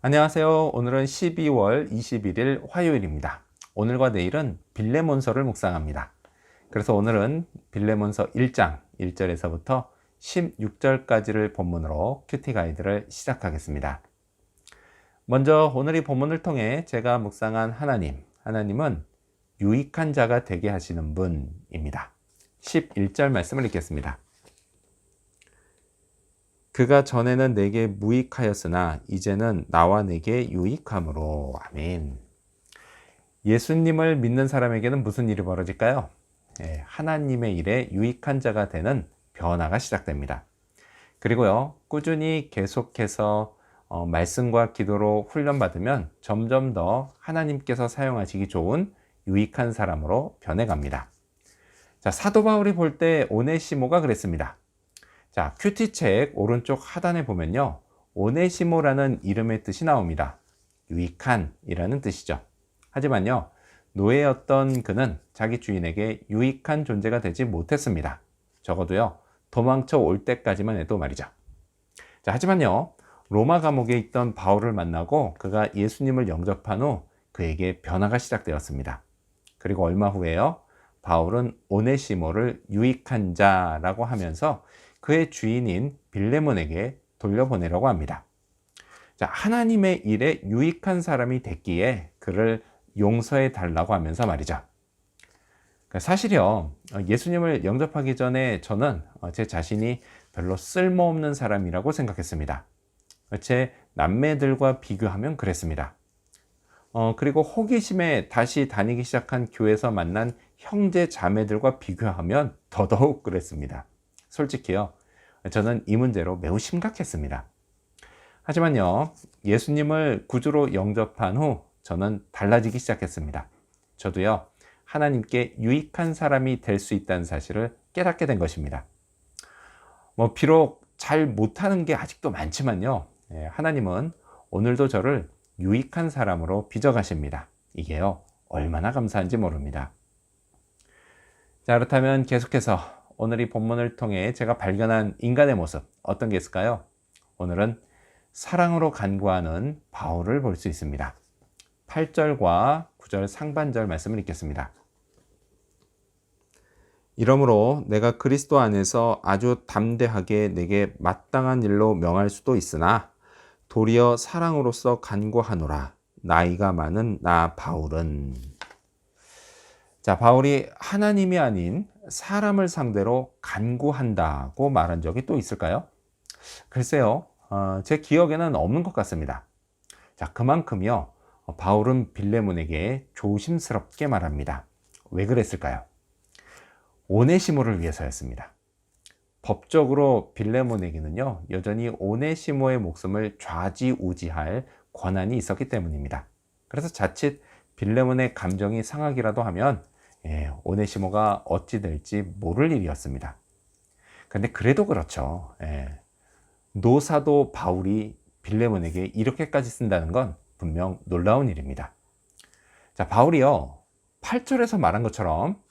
안녕하세요. 오늘은 12월 21일 화요일입니다. 오늘과 내일은 빌레몬서를 묵상합니다. 그래서 오늘은 빌레몬서 1장 1절에서부터 16절까지를 본문으로 큐티 가이드를 시작하겠습니다. 먼저 오늘 이 본문을 통해 제가 묵상한 하나님, 하나님은 유익한 자가 되게 하시는 분입니다. 11절 말씀을 읽겠습니다. 그가 전에는 내게 무익하였으나 이제는 나와 내게 유익함으로 아멘. 예수님을 믿는 사람에게는 무슨 일이 벌어질까요? 예, 하나님의 일에 유익한 자가 되는 변화가 시작됩니다. 그리고요, 꾸준히 계속해서 어, 말씀과 기도로 훈련받으면 점점 더 하나님께서 사용하시기 좋은 유익한 사람으로 변해갑니다. 자, 사도 바울이 볼 때 오네시모가 그랬습니다. 자, 큐티책 오른쪽 하단에 보면요. 오네시모라는 이름의 뜻이 나옵니다. 유익한이라는 뜻이죠. 하지만요. 노예였던 그는 자기 주인에게 유익한 존재가 되지 못했습니다. 적어도요. 도망쳐 올 때까지만 해도 말이죠. 자, 하지만요. 로마 감옥에 있던 바울을 만나고 그가 예수님을 영접한 후 그에게 변화가 시작되었습니다. 그리고 얼마 후에요. 바울은 오네시모를 유익한 자라고 하면서 그의 주인인 빌레몬에게 돌려보내려고 합니다. 자, 하나님의 일에 유익한 사람이 됐기에 그를 용서해 달라고 하면서 말이죠. 그러니까 사실요, 예수님을 영접하기 전에 저는 제 자신이 별로 쓸모없는 사람이라고 생각했습니다. 제 남매들과 비교하면 그랬습니다. 어, 그리고 호기심에 다시 다니기 시작한 교회에서 만난 형제 자매들과 비교하면 더더욱 그랬습니다. 솔직히요, 저는 이 문제로 매우 심각했습니다. 하지만요, 예수님을 구주로 영접한 후 저는 달라지기 시작했습니다. 저도요, 하나님께 유익한 사람이 될 수 있다는 사실을 깨닫게 된 것입니다. 뭐, 비록 잘 못하는 게 아직도 많지만요, 예, 하나님은 오늘도 저를 유익한 사람으로 빚어가십니다. 이게요, 얼마나 감사한지 모릅니다. 자, 그렇다면 계속해서 오늘 이 본문을 통해 제가 발견한 인간의 모습, 어떤 게 있을까요? 오늘은 사랑으로 간구하는 바울을 볼 수 있습니다. 8절과 9절 상반절 말씀을 읽겠습니다. 이러므로 내가 그리스도 안에서 아주 담대하게 내게 마땅한 일로 명할 수도 있으나 도리어 사랑으로서 간구하노라. 나이가 많은 나 바울은 자, 바울이 하나님이 아닌 사람을 상대로 간구한다고 말한 적이 또 있을까요? 글쎄요, 어, 제 기억에는 없는 것 같습니다. 자, 그만큼요, 바울은 빌레몬에게 조심스럽게 말합니다. 왜 그랬을까요? 오네시모를 위해서였습니다. 법적으로 빌레몬에게는요, 여전히 오네시모의 목숨을 좌지우지할 권한이 있었기 때문입니다. 그래서 자칫 빌레몬의 감정이 상하기라도 하면 예, 오네시모가 어찌 될지 모를 일이었습니다. 근데 그래도 그렇죠. 예, 노사도 바울이 빌레몬에게 이렇게까지 쓴다는 건 분명 놀라운 일입니다. 자, 바울이요. 8절에서 말한 것처럼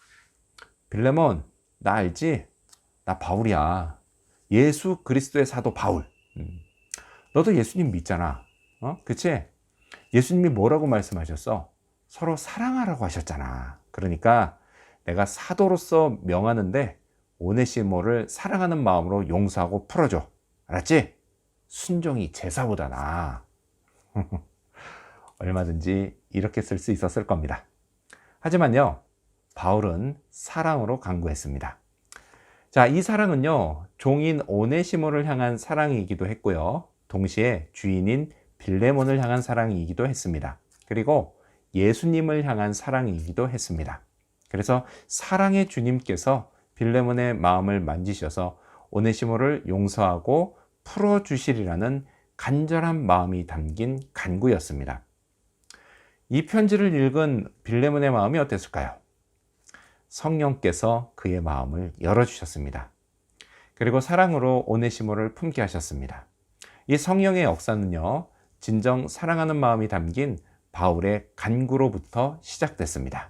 빌레몬, 나 알지? 나 바울이야. 예수 그리스도의 사도 바울. 음. 너도 예수님 믿잖아. 어? 그치? 예수님이 뭐라고 말씀하셨어? 서로 사랑하라고 하셨잖아. 그러니까 내가 사도로서 명하는데 오네시모를 사랑하는 마음으로 용서하고 풀어줘. 알았지? 순종이 제사보다 나아. 얼마든지 이렇게 쓸 수 있었을 겁니다. 하지만요, 바울은 사랑으로 강구했습니다. 자, 이 사랑은요, 종인 오네시모를 향한 사랑이기도 했고요. 동시에 주인인 빌레몬을 향한 사랑이기도 했습니다. 그리고 예수님을 향한 사랑이기도 했습니다. 그래서 사랑의 주님께서 빌레몬의 마음을 만지셔서 오네시모를 용서하고 풀어 주시리라는 간절한 마음이 담긴 간구였습니다. 이 편지를 읽은 빌레몬의 마음이 어땠을까요? 성령께서 그의 마음을 열어주셨습니다. 그리고 사랑으로 오네시모를 품게 하셨습니다. 이 성령의 역사는요, 진정 사랑하는 마음이 담긴 바울의 간구로부터 시작됐습니다.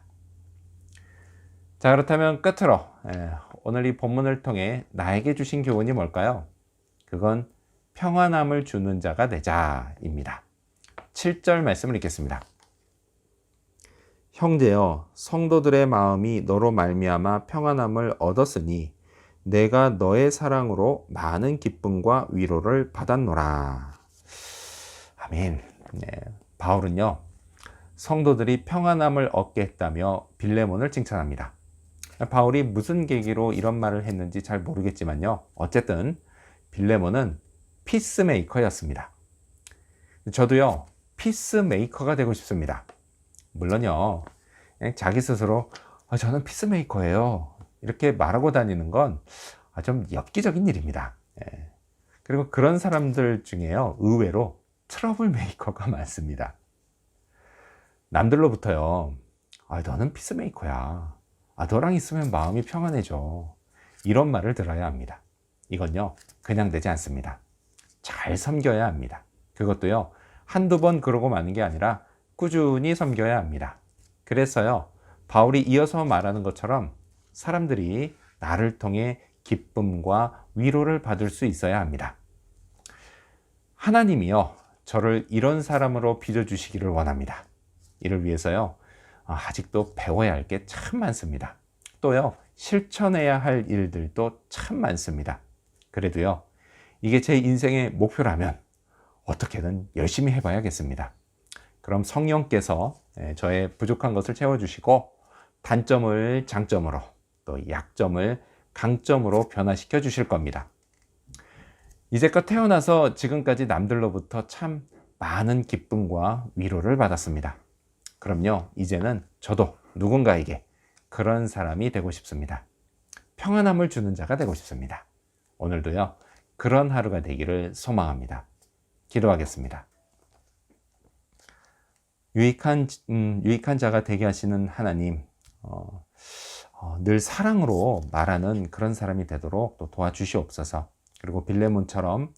자, 그렇다면 끝으로 예, 오늘 이 본문을 통해 나에게 주신 교훈이 뭘까요? 그건 평안함을 주는 자가 되자입니다. 7절 말씀을 읽겠습니다. 형제여 성도들의 마음이 너로 말미암아 평안함을 얻었으니 내가 너의 사랑으로 많은 기쁨과 위로를 받았노라. 아멘. 네. 바울은요. 성도들이 평안함을 얻게 했다며 빌레몬을 칭찬합니다. 바울이 무슨 계기로 이런 말을 했는지 잘 모르겠지만요. 어쨌든 빌레몬은 피스메이커였습니다. 저도요. 피스메이커가 되고 싶습니다. 물론요. 그냥 자기 스스로 아, 저는 피스메이커예요. 이렇게 말하고 다니는 건 좀 엽기적인 일입니다. 예. 그리고 그런 사람들 중에요. 의외로 트러블 메이커가 많습니다. 남들로부터요. 아, 너는 피스메이커야. 아, 너랑 있으면 마음이 평안해져. 이런 말을 들어야 합니다. 이건요, 그냥 되지 않습니다. 잘 섬겨야 합니다. 그것도요, 한두 번 그러고 마는 게 아니라 꾸준히 섬겨야 합니다. 그래서요, 바울이 이어서 말하는 것처럼 사람들이 나를 통해 기쁨과 위로를 받을 수 있어야 합니다. 하나님이요, 저를 이런 사람으로 빚어주시기를 원합니다. 이를 위해서요, 아, 아직도 배워야 할 게 참 많습니다. 또요, 실천해야 할 일들도 참 많습니다. 그래도요, 이게 제 인생의 목표라면 어떻게든 열심히 해봐야겠습니다. 그럼 성령께서 예, 저의 부족한 것을 채워주시고 단점을 장점으로 또 약점을 강점으로 변화시켜 주실 겁니다. 이제껏 태어나서 지금까지 남들로부터 참 많은 기쁨과 위로를 받았습니다. 그럼요, 이제는 저도 누군가에게 그런 사람이 되고 싶습니다. 평안함을 주는 자가 되고 싶습니다. 오늘도요, 그런 하루가 되기를 소망합니다. 기도하겠습니다. 유익한, 음, 유익한 자가 되게 하시는 하나님, 어, 어, 늘 사랑으로 말하는 그런 사람이 되도록 또 도와주시옵소서. 그리고 빌레몬처럼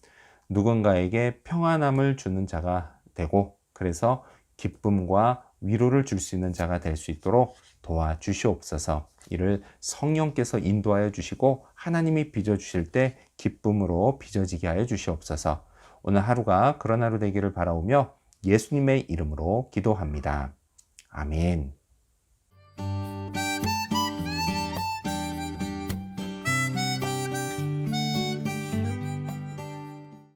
누군가에게 평안함을 주는 자가 되고, 그래서 기쁨과 위로를 줄 수 있는 자가 될 수 있도록 도와주시옵소서. 이를 성령께서 인도하여 주시고 하나님이 빚어 주실 때 기쁨으로 빚어지게 하여 주시옵소서. 오늘 하루가 그런 하루 되기를 바라오며 예수님의 이름으로 기도합니다. 아멘.